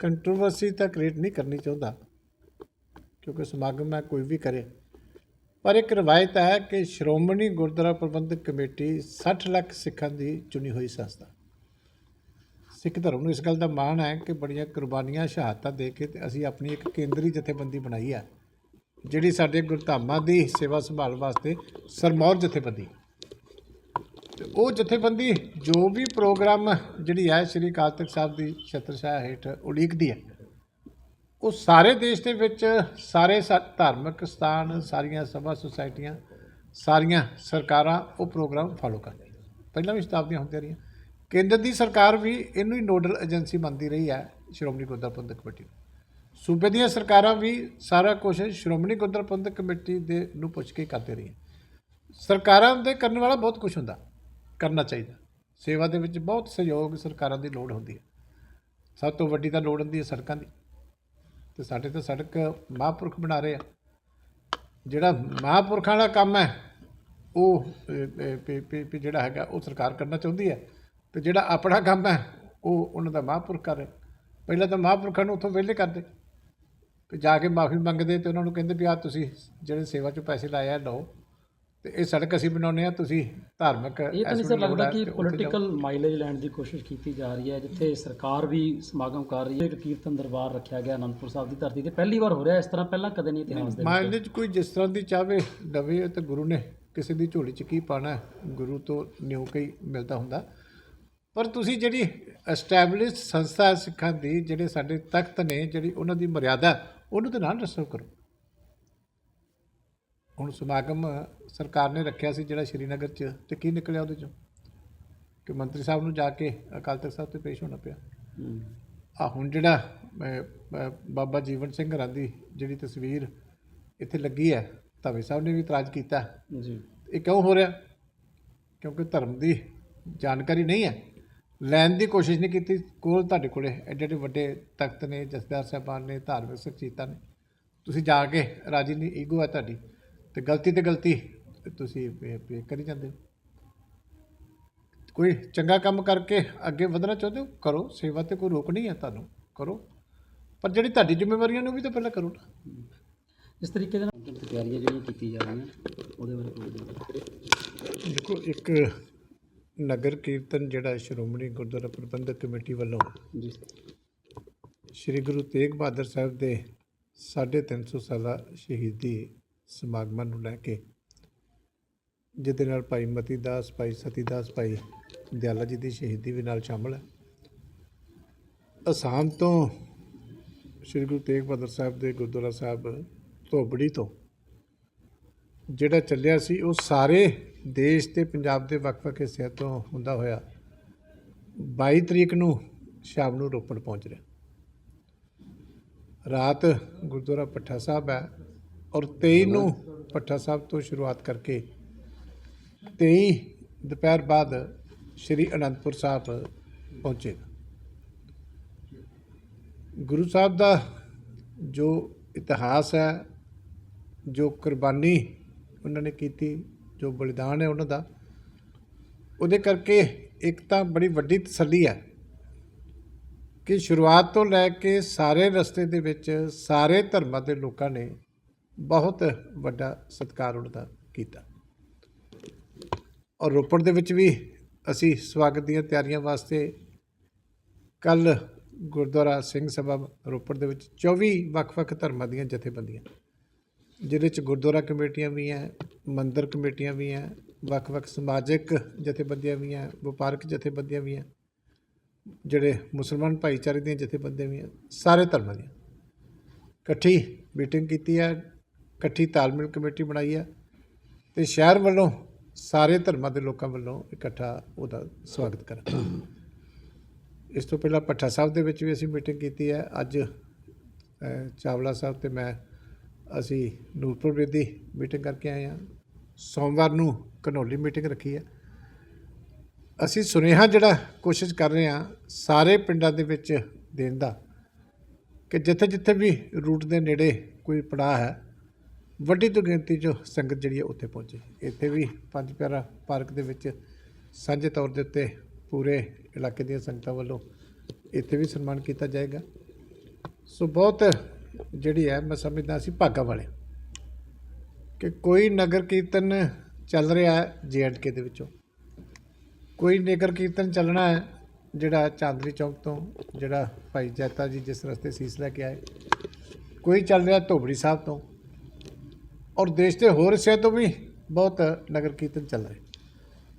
Controversy ਤਾਂ create ਨਹੀਂ ਕਰਨੀ ਚਾਹੁੰਦਾ, ਕਿਉਂਕਿ ਸਮਾਗਮ ਹੈ, ਕੋਈ ਵੀ ਕਰੇ। ਪਰ ਇੱਕ ਰਵਾਇਤ ਹੈ ਕਿ ਸ਼੍ਰੋਮਣੀ ਗੁਰਦੁਆਰਾ ਪ੍ਰਬੰਧਕ ਕਮੇਟੀ 60 ਲੱਖ ਸਿੱਖਾਂ ਦੀ ਚੁਣੀ ਹੋਈ ਸੰਸਥਾ। ਸਿੱਖ ਧਰਮ ਨੂੰ ਇਸ ਗੱਲ ਦਾ ਮਾਣ ਹੈ ਕਿ ਬੜੀਆਂ ਕੁਰਬਾਨੀਆਂ, ਸ਼ਹਾਦਤਾਂ ਦੇ ਕੇ ਤੇ ਅਸੀਂ ਆਪਣੀ ਇੱਕ ਕੇਂਦਰੀ ਜਥੇਬੰਦੀ ਬਣਾਈ ਹੈ, ਜਿਹੜੀ ਸਾਡੇ ਗੁਰਧਾਮਾਂ ਦੀ ਸੇਵਾ ਸੰਭਾਲ ਵਾਸਤੇ ਸਰਮੌਰ ਜਥੇਬੰਦੀ ਤੇ ਉਹ ਜਥੇਬੰਦੀ ਜੋ ਵੀ ਪ੍ਰੋਗਰਾਮ ਜਿਹੜੀ ਹੈ ਸ੍ਰੀ ਅਕਾਲ ਤਖਤ ਸਾਹਿਬ ਦੀ ਛਤਰਛਾਇਆ ਹੇਠ ਉਲੀਕਦੀ ਹੈ, ਉਹ ਸਾਰੇ ਦੇਸ਼ ਦੇ ਵਿੱਚ ਸਾਰੇ ਸਾ- ਧਾਰਮਿਕ ਸਥਾਨ, ਸਾਰੀਆਂ ਸਭਾ ਸੁਸਾਇਟੀਆਂ, ਸਾਰੀਆਂ ਸਰਕਾਰਾਂ ਉਹ ਪ੍ਰੋਗਰਾਮ ਫਾਲੋ ਕਰਦੀਆਂ ਪਹਿਲਾਂ ਵੀ ਸ਼ਤਾਬਦੀਆਂ ਹੁੰਦੀਆਂ ਰਹੀਆਂ। ਕੇਂਦਰ ਦੀ ਸਰਕਾਰ ਵੀ ਇਹਨੂੰ ਹੀ ਨੋਡਲ ਏਜੰਸੀ ਮੰਨਦੀ ਰਹੀ ਹੈ, ਸ਼੍ਰੋਮਣੀ ਗੁਰਦੁਆਰਾ ਪ੍ਰਬੰਧਕ ਕਮੇਟੀ ਨੂੰ। ਸੂਬੇ ਦੀਆਂ ਸਰਕਾਰਾਂ ਵੀ ਸਾਰਾ ਕੁਝ ਸ਼੍ਰੋਮਣੀ ਗੁਰਦੁਆਰਾ ਪ੍ਰਬੰਧਕ ਕਮੇਟੀ ਦੇ ਨੂੰ ਪੁੱਛ ਕੇ ਕਰਦੇ ਰਹੀਆਂ। ਸਰਕਾਰਾਂ ਦੇ ਕਰਨ ਵਾਲਾ ਬਹੁਤ ਕੁਝ ਹੁੰਦਾ। ਕਰਨਾ ਚਾਹੀਦਾ। ਸੇਵਾ ਦੇ ਵਿੱਚ ਬਹੁਤ ਸਹਿਯੋਗ ਸਰਕਾਰਾਂ ਦੀ ਲੋੜ ਹੁੰਦੀ ਹੈ। ਸਭ ਤੋਂ ਵੱਡੀ ਤਾਂ ਲੋੜ ਹੁੰਦੀ ਹੈ ਸੜਕਾਂ ਦੀ। ਤੇ ਸਾਡੇ ਤਾਂ ਸੜਕ ਮਹਾਂਪੁਰਖ ਬਣਾ ਰਹੇ ਆ। ਜਿਹੜਾ ਮਹਾਂਪੁਰਖਾਂ ਦਾ ਕੰਮ ਹੈ, ਉਹ ਜਿਹੜਾ ਹੈਗਾ, ਉਹ ਸਰਕਾਰ ਕਰਨਾ ਚਾਹੁੰਦੀ ਹੈ। ਤੇ ਜਿਹੜਾ ਆਪਣਾ ਕੰਮ ਹੈ, ਉਹ ਉਹਨਾਂ ਦਾ ਮਹਾਂਪੁਰਖ ਕਰ ਰਿਹਾ ਪਹਿਲਾਂ ਤਾਂ ਮਹਾਂਪੁਰਖਾਂ ਨੂੰ ਉੱਥੋਂ ਵਿਹਲੇ ਕਰਦੇ। ਤੇ ਜਾ ਕੇ ਮਾਫੀ ਮੰਗਦੇ ਤੇ ਉਹਨਾਂ ਨੂੰ ਕਹਿੰਦੇ ਵੀ ਆ ਤੁਸੀਂ ਜਿਹੜੇ ਸੇਵਾ 'ਚੋਂ ਪੈਸੇ ਲਾਇਆ ਲਓ। ਤੇ ਇਹ ਸੜਕ ਅਸੀਂ ਬਣਾਉਂਦੇ ਆ ਤੁਸੀਂ ਧਾਰਮਿਕ ਇਹ ਤਾਂ ਨਹੀਂ ਸਰ ਲੱਗਦਾ ਕਿ। ਪੋਲੀਟੀਕਲ ਮਾਈਲੇਜ ਲੈਣ ਦੀ ਕੋਸ਼ਿਸ਼ ਕੀਤੀ ਜਾ ਰਹੀ ਹੈ ਜਿੱਥੇ ਸਰਕਾਰ ਵੀ ਸਮਾਗਮ ਕਰ ਰਹੀ ਹੈ ਇੱਕ ਕੀਰਤਨ ਦਰਬਾਰ ਰੱਖਿਆ ਗਿਆ ਅਨੰਦਪੁਰ ਸਾਹਿਬ ਦੀ ਧਰਤੀ ਤੇ। ਪਹਿਲੀ ਵਾਰ ਹੋ ਰਿਹਾ ਇਸ ਤਰ੍ਹਾਂ ਪਹਿਲਾਂ ਕਦੇ ਨਹੀਂ ਇਤਿਹਾਸ ਦੇ ਵਿੱਚ। ਮਾਈਲੇਜ ਕੋਈ ਜਿਸ ਤਰ੍ਹਾਂ ਦੀ ਚਾਵੇ ਲਵੇ ਤੇ ਗੁਰੂ ਨੇ ਕਿਸੇ ਦੀ ਝੋਲੀ 'ਚ ਕੀ ਪਾਣਾ ਗੁਰੂ ਤੋਂ ਨਿਉ ਕਈ ਮਿਲਦਾ ਹੁੰਦਾ। ਪਰ ਤੁਸੀਂ ਜਿਹੜੀ ਐਸਟੈਬਲਿਸ਼ਡ ਸੰਸਥਾ ਸਿੱਖਾਂ ਦੀ ਜਿਹੜੇ ਸਾਡੇ ਤਖਤ ਨੇ ਜਿਹੜੀ ਉਹਨਾਂ ਦੀ ਮਰਿਆਦਾ ਉਹਨੂੰ ਤੇ ਨਾਲ ਰਸਮ ਕਰੋ। ਹੁਣ ਸਮਾਗਮ ਸਰਕਾਰ ਨੇ ਰੱਖਿਆ ਸੀ ਜਿਹੜਾ ਸ਼੍ਰੀਨਗਰ 'ਚ ਤੇ ਕੀ ਨਿਕਲਿਆ ਉਹਦੇ 'ਚੋਂ? ਕਿ ਮੰਤਰੀ ਸਾਹਿਬ ਨੂੰ ਜਾ ਕੇ ਅਕਾਲ ਤਖਤ ਸਾਹਿਬ ਤੇ ਪੇਸ਼ ਹੋਣਾ ਪਿਆ। ਆ ਹੁਣ ਜਿਹੜਾ ਬਾਬਾ ਜੀਵਨ ਸਿੰਘ ਹਰਾਂ ਦੀ ਜਿਹੜੀ ਤਸਵੀਰ ਇੱਥੇ ਲੱਗੀ ਹੈ ਧਾਵੇ ਸਾਹਿਬ ਨੇ ਵੀ ਇਤਰਾਜ਼ ਕੀਤਾ। ਜੀ। ਇਹ ਕਿਉਂ ਹੋ ਰਿਹਾ? ਕਿਉਂਕਿ ਧਰਮ ਦੀ ਜਾਣਕਾਰੀ ਨਹੀਂ ਹੈ। ਲੈਣ ਦੀ ਕੋਸ਼ਿਸ਼ ਨਹੀਂ ਕੀਤੀ। ਕੋਲ ਤੁਹਾਡੇ ਕੋਲੇ ਐਡੇ ਐਡੇ ਵੱਡੇ ਤਖਤ ਨੇ ਜਸਦਾਰ ਸਾਹਿਬਾਨ ਨੇ ਧਾਰਮਿਕ ਸ਼ਖਸੀਅਤਾਂ ਨੇ। ਤੁਸੀਂ ਜਾ ਕੇ ਰਾਜੀ ਨਹੀਂ ਈਗੋ ਹੈ ਤੁਹਾਡੀ। ਤੇ ਗਲਤੀ ਤੇ ਗਲਤੀ ਤੁਸੀਂ ਕਰੀ ਜਾਂਦੇ ਹੋ। ਕੋਈ ਚੰਗਾ ਕੰਮ ਕਰਕੇ ਅੱਗੇ ਵਧਣਾ ਚਾਹੁੰਦੇ ਹੋ? ਕਰੋ ਸੇਵਾ ਤੇ ਕੋਈ ਰੋਕ ਨਹੀਂ ਹੈ ਤੁਹਾਨੂੰ। ਕਰੋ। ਪਰ ਜਿਹੜੀ ਤੁਹਾਡੀ ਜ਼ਿੰਮੇਵਾਰੀਆਂ ਨੂੰ ਵੀ ਤਾਂ ਪਹਿਲਾਂ ਕਰੋ ਨਾ। ਇਸ ਤਰੀਕੇ ਦੇ ਨਾਲ ਤਿਆਰੀਆਂ ਜਿਹੜੀਆਂ ਕੀਤੀ ਜਾ ਰਹੀਆਂ ਉਹਦੇ ਬਾਰੇ। ਦੇਖੋ ਇੱਕ ਨਗਰ ਕੀਰਤਨ ਜਿਹੜਾ ਸ਼੍ਰੋਮਣੀ ਗੁਰਦੁਆਰਾ ਪ੍ਰਬੰਧਕ ਕਮੇਟੀ ਵੱਲੋਂ ਜੀ। ਸ੍ਰੀ ਗੁਰੂ ਤੇਗ ਬਹਾਦਰ ਸਾਹਿਬ ਦੇ 350 ਸਾਲਾ ਸ਼ਹੀਦੀ ਸਮਾਗਮਾਂ ਨੂੰ ਲੈ ਕੇ, ਜਿਹਦੇ ਨਾਲ ਭਾਈ ਮਤੀ ਦਾਸ ਭਾਈ ਸਤੀ ਦਾਸ ਭਾਈ ਦਿਆਲਾ ਜੀ ਦੀ ਸ਼ਹੀਦੀ ਵੀ ਨਾਲ ਸ਼ਾਮਲ ਹੈ। ਅਸਾਮ ਤੋਂ ਸ੍ਰੀ ਗੁਰੂ ਤੇਗ ਬਹਾਦਰ ਸਾਹਿਬ ਦੇ ਗੁਰਦੁਆਰਾ ਸਾਹਿਬ ਧੋਬੜੀ ਤੋਂ ਜਿਹੜਾ ਚੱਲਿਆ ਸੀ, ਉਹ ਸਾਰੇ ਦੇਸ਼ ਤੇ ਪੰਜਾਬ ਦੇ ਵੱਖ-ਵੱਖ ਹਿੱਸਿਆਂ ਤੋਂ ਹੁੰਦਾ ਹੋਇਆ 22 ਤਰੀਕ ਨੂੰ ਸ਼ਾਮ ਨੂੰ ਰੋਪੜ ਪਹੁੰਚ ਰਿਹਾ। ਰਾਤ ਗੁਰਦੁਆਰਾ ਪੱਠਾ ਸਾਹਿਬ ਹੈ। ਔਰ 23 ਨੂੰ ਪੱਠਾ ਸਾਹਿਬ ਤੋਂ ਸ਼ੁਰੂਆਤ ਕਰਕੇ 23 ਦੁਪਹਿਰ ਬਾਅਦ ਸ਼੍ਰੀ ਅਨੰਦਪੁਰ ਸਾਹਿਬ ਪਹੁੰਚੇਗਾ ਗੁਰੂ ਸਾਹਿਬ ਦਾ ਜੋ ਇਤਿਹਾਸ ਹੈ, ਜੋ ਕੁਰਬਾਨੀ ਉਹਨਾਂ ਨੇ ਕੀਤੀ, ਜੋ ਬਲੀਦਾਨ ਹੈ ਉਹਨਾਂ ਦਾ, ਉਹਦੇ ਕਰਕੇ ਇੱਕ ਤਾਂ ਬੜੀ ਵੱਡੀ ਤਸੱਲੀ ਹੈ ਕਿ ਸ਼ੁਰੂਆਤ ਤੋਂ ਲੈ ਕੇ ਸਾਰੇ ਰਸਤੇ ਦੇ ਵਿੱਚ ਸਾਰੇ ਧਰਮਾਂ ਦੇ ਲੋਕਾਂ ਨੇ ਬਹੁਤ ਵੱਡਾ ਸਤਿਕਾਰ ਉਹਨਾਂ ਦਾ ਕੀਤਾ। ਔਰ ਰੋਪੜ ਦੇ ਵਿੱਚ ਵੀ ਅਸੀਂ ਸਵਾਗਤ ਦੀਆਂ ਤਿਆਰੀਆਂ ਵਾਸਤੇ ਕੱਲ ਗੁਰਦੁਆਰਾ ਸਿੰਘ ਸਭਾ ਰੋਪੜ ਦੇ ਵਿੱਚ 24 ਵੱਖ-ਵੱਖ ਧਰਮਾਂ ਦੀਆਂ ਜਥੇਬੰਦੀਆਂ, ਜਿਹਦੇ ਚ ਗੁਰਦੁਆਰਾ ਕਮੇਟੀਆਂ ਵੀ ਹੈ ਮੰਦਰ ਕਮੇਟੀਆਂ ਵੀ ਹੈ ਵੱਖ-ਵੱਖ ਸਮਾਜਿਕ ਜਥੇਬੰਦੀਆਂ ਵੀ ਹੈ ਵਪਾਰਕ ਜਥੇਬੰਦੀਆਂ ਵੀ ਹੈ ਜਿਹੜੇ ਮੁਸਲਮਾਨ ਭਾਈਚਾਰੇ ਦੀਆਂ ਜਥੇਬੰਦੀਆਂ ਵੀ ਹੈ ਸਾਰੇ ਧਰਮਾਂ ਦੀਆਂ। ਇਕੱਠੀ ਮੀਟਿੰਗ ਕੀਤੀ ਹੈ ਇਕੱਠੀ ਤਾਲਮੇਲ ਕਮੇਟੀ ਬਣਾਈ ਹੈ ਤੇ ਸ਼ਹਿਰ ਵੱਲੋਂ ਸਾਰੇ ਧਰਮਾਂ ਦੇ ਲੋਕਾਂ ਵੱਲੋਂ ਇਕੱਠਾ ਉਹਦਾ ਸਵਾਗਤ ਕਰਾਂ ਇਸ ਤੋਂ ਪਹਿਲਾਂ ਪੱਠਾ ਸਾਹਿਬ ਦੇ ਵਿੱਚ ਵੀ ਅਸੀਂ ਮੀਟਿੰਗ ਕੀਤੀ ਹੈ। ਅੱਜ ਚਾਵਲਾ ਸਾਹਿਬ ਤੇ ਮੈਂ, ਅਸੀਂ ਨੂਰਪੁਰ ਬੇਦੀ ਮੀਟਿੰਗ ਕਰਕੇ ਆਏ ਹਾਂ। ਸੋਮਵਾਰ ਨੂੰ ਘਨੌਲੀ ਮੀਟਿੰਗ ਰੱਖੀ ਹੈ। ਅਸੀਂ ਸੁਨੇਹਾ ਜਿਹੜਾ ਕੋਸ਼ਿਸ਼ ਕਰ ਰਹੇ ਹਾਂ ਸਾਰੇ ਪਿੰਡਾਂ ਦੇ ਵਿੱਚ ਦੇਣ ਦਾ ਕਿ ਜਿੱਥੇ ਜਿੱਥੇ ਵੀ ਰੂਟ ਦੇ ਨੇੜੇ ਕੋਈ ਪੜਾਅ ਹੈ ਵੱਡੀ ਤੋਂ ਗਿਣਤੀ 'ਚ ਸੰਗਤ ਜਿਹੜੀ ਹੈ ਉੱਥੇ ਪਹੁੰਚੇ। ਇੱਥੇ ਵੀ ਪੰਜ ਪਿਆਰਾ ਪਾਰਕ ਦੇ ਵਿੱਚ ਸਾਂਝੇ ਤੌਰ ਦੇ ਉੱਤੇ ਪੂਰੇ ਇਲਾਕੇ ਦੀਆਂ ਸੰਗਤਾਂ ਵੱਲੋਂ ਇੱਥੇ ਵੀ ਸਨਮਾਨ ਕੀਤਾ ਜਾਏਗਾ। ਸੋ ਬਹੁਤ ਜਿਹੜੀ ਹੈ, ਮੈਂ ਸਮਝਦਾ ਸੀ ਭਾਗਾ ਵਾਲੇ ਕਿ ਕੋਈ ਨਗਰ ਕੀਰਤਨ ਚੱਲ ਰਿਹਾ ਹੈ ਜੀਐਂਡਕੇ ਦੇ ਵਿੱਚੋਂ। ਕੋਈ ਨਗਰ ਕੀਰਤਨ ਚੱਲਣਾ ਹੈ ਜਿਹੜਾ ਚਾਂਦਨੀ ਚੌਕ ਤੋਂ ਜਿਹੜਾ ਭਾਈ ਜੈਤਾ ਜੀ ਜਿਸ ਰਸਤੇ ਸੀਸ ਲੈ ਕੇ ਆਏ। ਕੋਈ ਚੱਲ ਰਿਹਾ ਧੋਬੜੀ ਸਾਹਿਬ ਤੋਂ। ਔਰ ਦੇਸ਼ ਦੇ ਹੋਰ ਹਿੱਸਿਆਂ ਤੋਂ ਵੀ ਬਹੁਤ ਨਗਰ ਕੀਰਤਨ ਚੱਲ ਰਹੇ।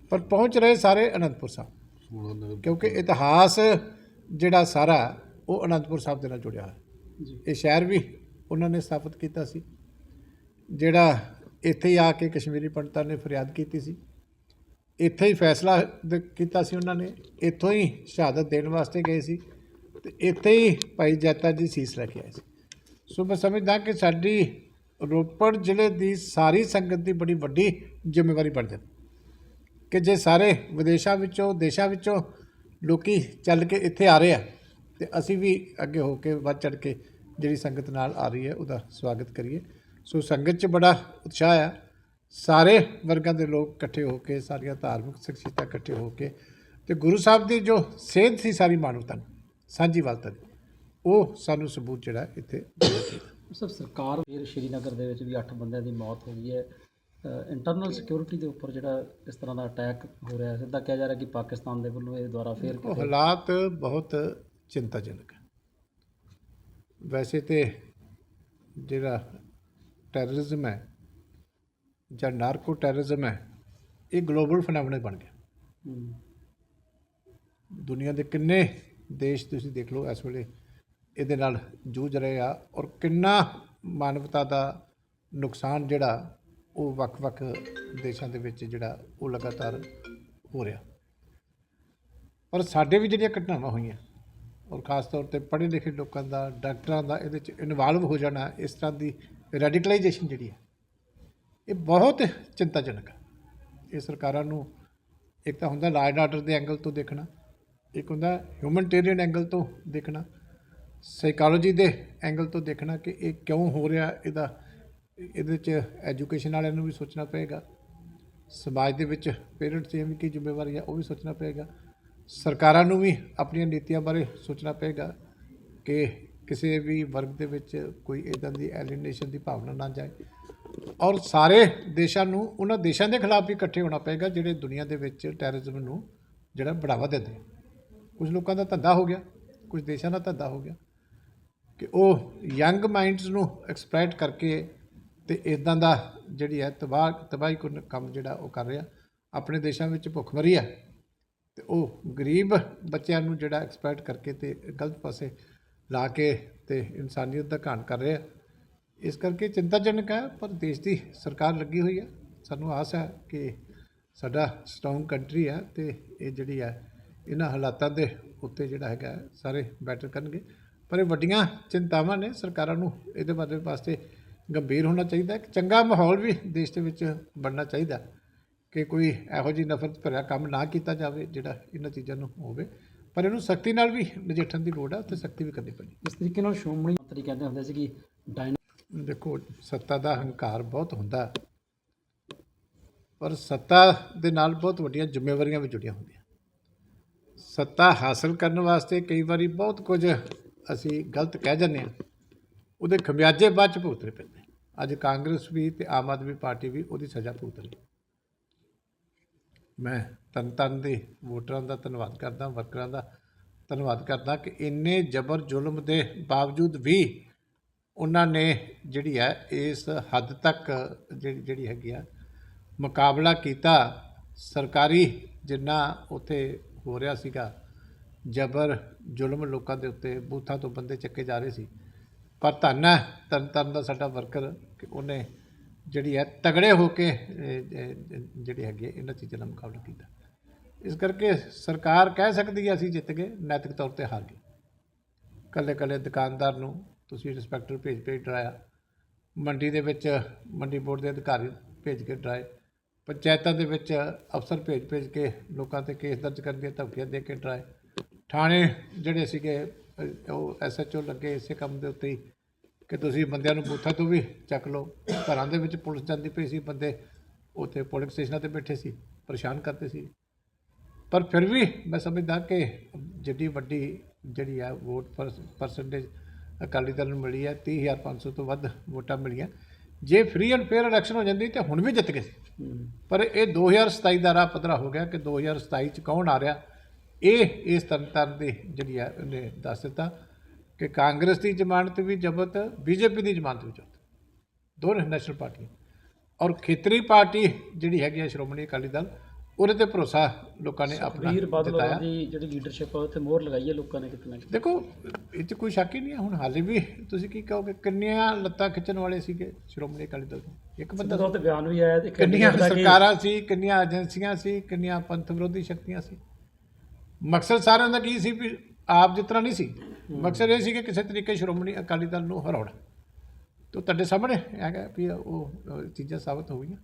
ਪਰ ਪਹੁੰਚ ਰਹੇ ਸਾਰੇ ਅਨੰਦਪੁਰ ਸਾਹਿਬ। ਕਿਉਂਕਿ ਇਤਿਹਾਸ ਜਿਹੜਾ ਸਾਰਾ ਉਹ ਅਨੰਦਪੁਰ ਸਾਹਿਬ ਦੇ ਨਾਲ ਜੁੜਿਆ ਹੋਇਆ। ਹੈ ਇਹ ਸ਼ਹਿਰ ਵੀ ਉਹਨਾਂ ਨੇ ਸਥਾਪਿਤ ਕੀਤਾ ਸੀ। ਜਿਹੜਾ ਇੱਥੇ ਹੀ ਆ ਕੇ ਕਸ਼ਮੀਰੀ ਪੰਡਤਾਂ ਨੇ ਫਰਿਆਦ ਕੀਤੀ ਸੀ। ਇੱਥੇ ਹੀ ਫੈਸਲਾ ਕੀਤਾ ਸੀ ਉਹਨਾਂ ਨੇ। ਇੱਥੋਂ ਹੀ ਸ਼ਹਾਦਤ ਦੇਣ ਵਾਸਤੇ ਗਏ ਸੀ। ਤੇ ਇੱਥੇ ਹੀ ਭਾਈ ਜੈਤਾ ਜੀ ਸੀਸ ਲੈ ਕੇ ਆਏ ਸੀ। ਸੋ ਮੈਂ ਸਮਝਦਾ ਕਿ ਸਾਡੀ ਰੋਪੜ ਜ਼ਿਲ੍ਹੇ ਦੀ ਸਾਰੀ ਸੰਗਤ ਦੀ ਬੜੀ ਵੱਡੀ ਜ਼ਿੰਮੇਵਾਰੀ ਬਣ ਜਾਂਦੀ। ਕਿ ਜੇ ਸਾਰੇ ਵਿਦੇਸ਼ਾਂ ਵਿੱਚੋਂ, ਦੇਸ਼ਾਂ ਵਿੱਚੋਂ ਲੋਕੀ ਚੱਲ ਕੇ ਇੱਥੇ ਆ ਰਹੇ ਆ, ਤੇ ਅਸੀਂ ਵੀ ਅੱਗੇ ਹੋ ਕੇ ਵੱਧ ਚੜ ਕੇ ਜਿਹੜੀ ਸੰਗਤ ਨਾਲ ਆ ਰਹੀ ਹੈ, ਉਹਦਾ ਸਵਾਗਤ ਕਰੀਏ। ਸੋ ਸੰਗਤ 'ਚ ਬੜਾ ਉਤਸ਼ਾਹ ਆ। ਸਾਰੇ ਵਰਗਾਂ ਦੇ ਲੋਕ ਇਕੱਠੇ ਹੋ ਕੇ, ਸਾਰੀਆਂ ਧਾਰਮਿਕ ਸ਼ਖਸੀਅਤਾਂ ਇਕੱਠੇ ਹੋ ਕੇ, ਤੇ ਗੁਰੂ ਸਾਹਿਬ ਦੀ ਜੋ ਸੇਧ ਸੀ ਸਾਰੀ ਮਾਨਵਤਾ ਨੂੰ ਸਾਂਝੀ ਵਾਲਤਾ ਦੀ, ਉਹ ਸਾਨੂੰ ਸਬੂਤ ਜਿਹੜਾ ਇੱਥੇ ਸਰ ਸਰਕਾਰ ਫਿਰ ਸ਼੍ਰੀਨਗਰ ਦੇ ਵਿੱਚ ਵੀ 8 ਬੰਦਿਆਂ ਦੀ ਮੌਤ ਹੋ ਗਈ ਹੈ। ਇੰਟਰਨਲ ਸਿਕਿਉਰਿਟੀ ਦੇ ਉੱਪਰ ਜਿਹੜਾ ਇਸ ਤਰ੍ਹਾਂ ਦਾ ਅਟੈਕ ਹੋ ਰਿਹਾ ਹੈ ਸਿੱਧਾ ਕਿਹਾ ਜਾ ਰਿਹਾ ਕਿ ਪਾਕਿਸਤਾਨ ਦੇ ਵੱਲੋਂ ਇਹ ਦੁਆਰਾ ਫੇਰ ਹਾਲਾਤ ਬਹੁਤ ਚਿੰਤਾਜਨਕ ਹੈ। ਵੈਸੇ ਤੇ ਜਿਹੜਾ ਟੈਰਰਿਜ਼ਮ ਹੈ ਜਾਂ ਨਾਰਕੋ ਟੈਰਰਿਜ਼ਮ ਹੈ ਇਹ ਗਲੋਬਲ ਫੈਨੋਮੈਨਨ ਬਣ ਗਿਆ। ਦੁਨੀਆ ਦੇ ਕਿੰਨੇ ਦੇਸ਼ ਤੁਸੀਂ ਦੇਖ ਲਓ ਇਸ ਵੇਲੇ ਇਹਦੇ ਨਾਲ ਜੂਝ ਰਹੇ ਆ ਔਰ ਕਿੰਨਾ ਮਾਨਵਤਾ ਦਾ ਨੁਕਸਾਨ ਜਿਹੜਾ ਉਹ ਵੱਖ-ਵੱਖ ਦੇਸ਼ਾਂ ਦੇ ਵਿੱਚ ਜਿਹੜਾ ਉਹ ਲਗਾਤਾਰ ਹੋ ਰਿਹਾ। ਔਰ ਸਾਡੇ ਵੀ ਜਿਹੜੀਆਂ ਘਟਨਾਵਾਂ ਹੋਈਆਂ, ਔਰ ਖਾਸ ਤੌਰ ਤੇ ਪੜ੍ਹੇ ਲਿਖੇ ਲੋਕਾਂ ਦਾ, ਡਾਕਟਰਾਂ ਦਾ, ਇਹਦੇ ਚ ਇਨਵੋਲਵ ਹੋ ਜਾਣਾ, ਇਸ ਤਰ੍ਹਾਂ ਦੀ ਰੈਡੀਕਲਾਈਜੇਸ਼ਨ ਜਿਹੜੀ ਹੈ, ਇਹ ਬਹੁਤ ਚਿੰਤਾਜਨਕ ਹੈ ਇਹ ਸਰਕਾਰਾਂ ਨੂੰ ਇੱਕ ਤਾਂ ਹੁੰਦਾ ਲਾਅ ਐਂਡ ਆਰਡਰ ਦੇ ਐਂਗਲ ਤੋਂ ਦੇਖਣਾ, ਇੱਕ ਹੁੰਦਾ ਹਿਊਮਨਟੇਰੀਅਨ ਐਂਗਲ ਤੋਂ ਦੇਖਣਾ ਸਾਈਕੋਲੋਜੀ ਦੇ ਐਂਗਲ ਤੋਂ ਦੇਖਣਾ ਕਿ ਇਹ ਕਿਉਂ ਹੋ ਰਿਹਾ, ਇਹਦਾ, ਇਹਦੇ 'ਚ ਐਜੂਕੇਸ਼ਨ ਵਾਲਿਆਂ ਨੂੰ ਵੀ ਸੋਚਣਾ ਪਏਗਾ। ਸਮਾਜ ਦੇ ਵਿੱਚ ਪੇਰੈਂਟਸ ਦੀਆਂ ਵੀ ਕੀ ਜ਼ਿੰਮੇਵਾਰੀ ਹੈ ਉਹ ਵੀ ਸੋਚਣਾ ਪਏਗਾ। ਸਰਕਾਰਾਂ ਨੂੰ ਵੀ ਆਪਣੀਆਂ ਨੀਤੀਆਂ ਬਾਰੇ ਸੋਚਣਾ ਪਏਗਾ ਕਿ ਕਿਸੇ ਵੀ ਵਰਗ ਦੇ ਵਿੱਚ ਕੋਈ ਇਦਾਂ ਦੀ ਐਲੀਨੇਸ਼ਨ ਦੀ ਭਾਵਨਾ ਨਾ ਜਾਏ। ਔਰ ਸਾਰੇ ਦੇਸ਼ਾਂ ਨੂੰ, ਉਹਨਾਂ ਦੇਸ਼ਾਂ ਦੇ ਖਿਲਾਫ ਵੀ ਇਕੱਠੇ ਹੋਣਾ ਪਏਗਾ, ਜਿਹੜੇ ਦੁਨੀਆ ਦੇ ਵਿੱਚ ਟੈਰਰਿਜ਼ਮ ਨੂੰ ਜਿਹੜਾ ਬੜਾਵਾ ਦਿੰਦੇ ਕੁਝ ਲੋਕਾਂ ਦਾ ਧੰਦਾ ਹੋ ਗਿਆ, ਕੁਝ ਦੇਸ਼ਾਂ ਦਾ ਧੰਦਾ ਹੋ ਗਿਆ। ਕਿ ਉਹ ਯੰਗ ਮਾਈਂਡਸ ਨੂੰ ਐਕਸਪਲੋਇਟ ਕਰਕੇ ਤੇ ਇਦਾਂ ਦਾ ਜਿਹੜੀ ਹੈ ਤਬਾਹ, ਤਬਾਹੀ ਕੁਨ ਕੰਮ ਜਿਹੜਾ ਉਹ ਕਰ ਰਿਹਾ, ਆਪਣੇ ਦੇਸ਼ਾਂ ਵਿੱਚ ਭੁੱਖਮਰੀ ਹੈ ਤੇ ਉਹ ਗਰੀਬ ਬੱਚਿਆਂ ਨੂੰ ਜਿਹੜਾ ਐਕਸਪਲੋਇਟ ਕਰਕੇ ਤੇ ਗਲਤ ਪਾਸੇ ਲਾ ਕੇ ਤੇ ਇਨਸਾਨੀਅਤ ਦਾ ਘਾਣ ਕਰ ਰਿਹਾ। ਇਸ ਕਰਕੇ ਚਿੰਤਾਜਨਕ ਹੈ, ਪਰ ਦੇਸ਼ ਦੀ ਸਰਕਾਰ ਲੱਗੀ ਹੋਈ ਹੈ। ਸਾਨੂੰ ਆਸ ਹੈ ਕਿ ਸਾਡਾ ਸਟਰੋਂਗ ਕੰਟਰੀ ਹੈ ਤੇ ਇਹ ਜਿਹੜੀ ਹੈ, ਇਹਨਾਂ ਹਾਲਾਤਾਂ ਦੇ ਉੱਤੇ ਜਿਹੜਾ ਹੈਗਾ, ਸਾਰੇ ਬੈਟਰ ਕਰਨਗੇ। ਪਰ ਇਹ ਵੱਡੀਆਂ ਚਿੰਤਾਵਾਂ ਨੇ ਸਰਕਾਰਾਂ ਨੂੰ। ਇਹਦੇ ਬਾਰੇ ਵਾਸਤੇ ਗੰਭੀਰ ਹੋਣਾ ਚਾਹੀਦਾ ਕਿ ਚੰਗਾ ਮਾਹੌਲ ਵੀ ਦੇਸ਼ ਦੇ ਵਿੱਚ ਬਣਨਾ ਚਾਹੀਦਾ ਕਿ ਕੋਈ ਇਹੋ ਜਿਹੀ ਨਫ਼ਰਤ ਭਰਿਆ ਕੰਮ ਨਾ ਕੀਤਾ ਜਾਵੇ ਜਿਹੜਾ ਇਹਨਾਂ ਚੀਜ਼ਾਂ ਨੂੰ ਹੋਵੇ। ਪਰ ਇਹਨੂੰ ਸਖਤੀ ਨਾਲ ਵੀ ਨਜਿੱਠਣ ਦੀ ਲੋੜ ਹੈ ਤੇ ਸਖਤੀ ਵੀ ਕਰਨੀ ਪੈਣੀ। ਇਸ ਤਰੀਕੇ ਨਾਲ ਸ਼੍ਰੋਮਣੀ ਮੰਤਰੀ ਕਹਿੰਦੇ ਹੁੰਦੇ ਸੀ ਕਿ ਡਾਇਨਾ ਦੇਖੋ ਸੱਤਾ ਦਾ ਹੰਕਾਰ ਬਹੁਤ ਹੁੰਦਾ। ਪਰ ਸੱਤਾ ਦੇ ਨਾਲ ਬਹੁਤ ਵੱਡੀਆਂ ਜ਼ਿੰਮੇਵਾਰੀਆਂ ਵੀ ਜੁੜੀਆਂ ਹੁੰਦੀਆਂ। ਸੱਤਾ ਹਾਸਲ ਕਰਨ ਵਾਸਤੇ ਕਈ ਵਾਰੀ ਬਹੁਤ ਕੁਝ ਅਸੀਂ ਗਲਤ ਕਹਿ ਜਾਂਦੇ ਹਾਂ, ਉਹਦੇ ਖਮਿਆਜੇ ਬਾਅਦ ਚ ਭੁਗਤਣੇ ਪੈਂਦੇ ਅੱਜ ਕਾਂਗਰਸ ਵੀ ਤੇ ਆਮ ਆਦਮੀ ਪਾਰਟੀ ਵੀ ਉਹਦੀ ਸਜ਼ਾ ਭੁਗਤ ਰਹੀ ਮੈਂ ਤਨ ਤਨ ਦੇ ਵੋਟਰਾਂ ਦਾ ਧੰਨਵਾਦ ਕਰਦਾ, ਵਰਕਰਾਂ ਦਾ ਧੰਨਵਾਦ ਕਰਦਾ ਕਿ ਇੰਨੇ ਜ਼ਬਰ ਜ਼ੁਲਮ ਦੇ ਬਾਵਜੂਦ ਵੀ ਉਹਨਾਂ ਨੇ ਜਿਹੜੀ ਹੈ, ਇਸ ਹੱਦ ਤੱਕ ਜਿਹੜੀ ਜਿਹੜੀ ਹੈਗੀ ਆ, ਮੁਕਾਬਲਾ ਕੀਤਾ। ਸਰਕਾਰੀ ਜਿੰਨਾ ਉੱਥੇ ਹੋ ਰਿਹਾ ਸੀਗਾ ਜ਼ਬਰ ਜ਼ੁਲਮ ਲੋਕਾਂ ਦੇ ਉੱਤੇ ਬੂਥਾਂ ਤੋਂ ਬੰਦੇ ਚੱਕੇ ਜਾ ਰਹੇ ਸੀ। ਪਰ ਧੰਨ ਹੈ, ਤਰਨ ਤਰਨ ਦਾ ਸਾਡਾ ਵਰਕਰ ਕਿ ਉਹਨੇ ਜਿਹੜੀ ਹੈ ਤਗੜੇ ਹੋ ਕੇ ਜਿਹੜੇ ਹੈਗੇ ਹੈ, ਇਹਨਾਂ ਚੀਜ਼ਾਂ ਦਾ ਮੁਕਾਬਲਾ ਕੀਤਾ। ਇਸ ਕਰਕੇ ਸਰਕਾਰ ਕਹਿ ਸਕਦੀ ਹੈ, ਅਸੀਂ ਜਿੱਤ ਗਏ, ਨੈਤਿਕ ਤੌਰ ਤੇ ਹਾਰ ਗਏ। ਕੱਲੇ ਕੱਲੇ ਦੁਕਾਨਦਾਰ ਨੂੰ ਤੁਸੀਂ ਇੰਸਪੈਕਟਰ ਭੇਜ ਭੇਜ ਡਰਾਇਆ, ਮੰਡੀ ਦੇ ਵਿੱਚ ਮੰਡੀ ਬੋਰਡ ਦੇ ਅਧਿਕਾਰੀ ਭੇਜ ਕੇ ਡਰਾਏ, ਪੰਚਾਇਤਾਂ ਦੇ ਵਿੱਚ ਅਫਸਰ ਭੇਜ ਭੇਜ ਕੇ ਲੋਕਾਂ ਤੇ ਕੇਸ ਦਰਜ ਕਰਨ ਦੀਆਂ ਧਮਕੀਆਂ ਦੇ ਕੇ ਡਰਾਏ ਥਾਣੇ ਜਿਹੜੇ ਸੀਗੇ ਉਹ ਐਸਐਚਓ ਲੱਗੇ ਇਸੇ ਕੰਮ ਦੇ ਉੱਤੇ ਕਿ ਤੁਸੀਂ ਬੰਦਿਆਂ ਨੂੰ ਬੂਥਾਂ ਤੋਂ ਵੀ ਚੱਕ ਲਓ। ਘਰਾਂ ਦੇ ਵਿੱਚ ਪੁਲਿਸ ਜਾਂਦੀ ਪਈ ਸੀ ਬੰਦੇ ਉੱਥੇ ਪੋਲਿੰਗ ਸਟੇਸ਼ਨਾਂ ਤੇ ਬੈਠੇ ਸੀ ਪਰੇਸ਼ਾਨ ਕਰਦੇ ਸੀ। ਪਰ ਫਿਰ ਵੀ ਮੈਂ ਸਮਝਦਾ ਕਿ ਜਿੱਡੀ ਵੱਡੀ ਜਿਹੜੀ ਹੈ ਵੋਟ ਪਰਸੈਂਟੇਜ ਅਕਾਲੀ ਦਲ ਨੂੰ ਮਿਲੀ ਹੈ 30500 ਤੋਂ ਵੱਧ ਵੋਟਾਂ ਮਿਲੀਆਂ। ਜੇ ਫ੍ਰੀ ਐਂਡ ਫੇਅਰ ਇਲੈਕਸ਼ਨ ਹੋ ਜਾਂਦੀ ਤੇ ਹੁਣ ਵੀ ਜਿੱਤ ਗਏ। ਪਰ ਇਹ 2027 ਦਾ ਰਾਹ ਪੱਧਰਾ ਹੋ ਗਿਆ ਕਿ 2027 ਚ ਕੌਣ ਆ ਰਿਹਾ ਇਹ ਇਸ ਤਰ੍ਹਾਂ ਦੀ ਜਿਹੜੀ ਹੈ ਉਹਨੇ ਦੱਸ ਦਿੱਤਾ ਕਿ ਕਾਂਗਰਸ ਦੀ ਜ਼ਮਾਨਤ ਵੀ ਜ਼ਬਤ ਬੀਜੇਪੀ ਦੀ ਜ਼ਮਾਨਤ ਵੀ ਜ਼ਬਤ। ਦੋਨੇ ਨੈਸ਼ਨਲ ਪਾਰਟੀਆਂ। ਔਰ ਖੇਤਰੀ ਪਾਰਟੀ ਜਿਹੜੀ ਹੈਗੀ ਹੈ ਸ਼੍ਰੋਮਣੀ ਅਕਾਲੀ ਦਲ ਉਹਦੇ ਤੇ ਭਰੋਸਾ ਲੋਕਾਂ ਨੇ ਆਪਣਾ ਵੀਰ ਬਾਦਲ ਹੋਰਾਂ ਜਤਾਇਆ ਦੀ ਜਿਹੜੀ ਲੀਡਰਸ਼ਿਪ ਉੱਥੇ ਮੋਹਰ ਲਗਾਈ ਹੈ ਲੋਕਾਂ ਨੇ ਕਿਤੇ ਨਾ ਕਿਤੇ। ਦੇਖੋ ਇਹ 'ਚ ਕੋਈ ਸ਼ੱਕ ਹੀ ਨਹੀਂ ਹੈ ਹੁਣ ਹਾਲੇ ਵੀ ਤੁਸੀਂ ਕੀ ਕਹੋਗੇ ਕਿੰਨੀਆਂ ਲੱਤਾਂ ਖਿੱਚਣ ਵਾਲੇ ਸੀਗੇ ਸ਼੍ਰੋਮਣੀ ਅਕਾਲੀ ਦਲ ਦੇ ਇੱਕ ਬੰਦਾ ਉੱਤੇ ਬਿਆਨ ਵੀ ਆਇਆ ਤੇ ਕਿੰਨੀਆਂ ਸਰਕਾਰਾਂ ਸੀ ਕਿੰਨੀਆਂ ਏਜੰਸੀਆਂ ਸੀ ਕਿੰਨੀਆਂ ਪੰਥ ਵਿਰੋਧੀ ਸ਼ਕਤੀਆਂ ਸੀ? ਮਕਸਦ ਸਾਰਿਆਂ ਦਾ ਕੀ ਸੀ ਵੀ ਆਪ ਜਿਸ ਤਰ੍ਹਾਂ ਨਹੀਂ ਸੀ? ਮਕਸਦ ਇਹ ਸੀ ਕਿ ਕਿਸੇ ਤਰੀਕੇ ਸ਼੍ਰੋਮਣੀ ਅਕਾਲੀ ਦਲ ਨੂੰ ਹਰਾਉਣਾ। ਤੋ ਤੁਹਾਡੇ ਸਾਹਮਣੇ ਹੈਗਾ ਵੀ ਉਹ ਚੀਜ਼ਾਂ ਸਾਬਤ ਹੋ ਗਈਆਂ।